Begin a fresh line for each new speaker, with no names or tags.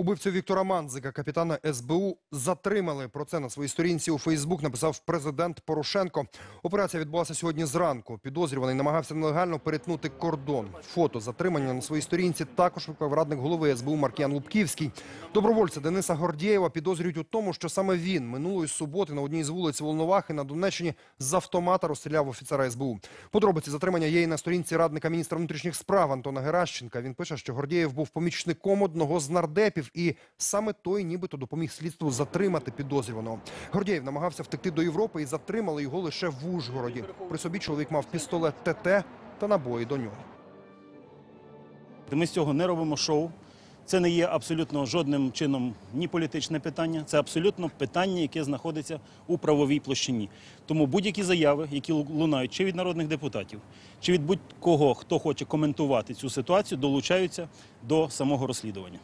Убивцю Віктора Манзика, капітана СБУ, затримали. Про це на своїй сторінці у Фейсбук написав президент Порошенко. Операція відбулася сьогодні зранку. Підозрюваний намагався нелегально перетнути кордон. Фото затримання на своїй сторінці також виклав радник голови СБУ Маркіян Лубківський. Добровольця Дениса Гордєєва підозрюють у тому, що саме він минулої суботи на одній з вулиць Волновахи на Донеччині з автомата розстріляв офіцера СБУ. Подробиці затримання є і на сторінці радника міністра внутрішніх справ Антона Геращенка. Він пише, що Гордєєв був помічником одного з нардепів, і саме той нібито допоміг слідству затримати підозрюваного. Гордєєв намагався втекти до Європи і затримали його лише в Ужгороді. При собі чоловік мав пістолет ТТ та набої до нього.
Ми з цього не робимо шоу. Це не є абсолютно жодним чином ні політичне питання, це абсолютно питання, яке знаходиться у правовій площині. Тому будь-які заяви, які лунають чи від народних депутатів, чи від будь-кого, хто хоче коментувати цю ситуацію, долучаються до самого розслідування.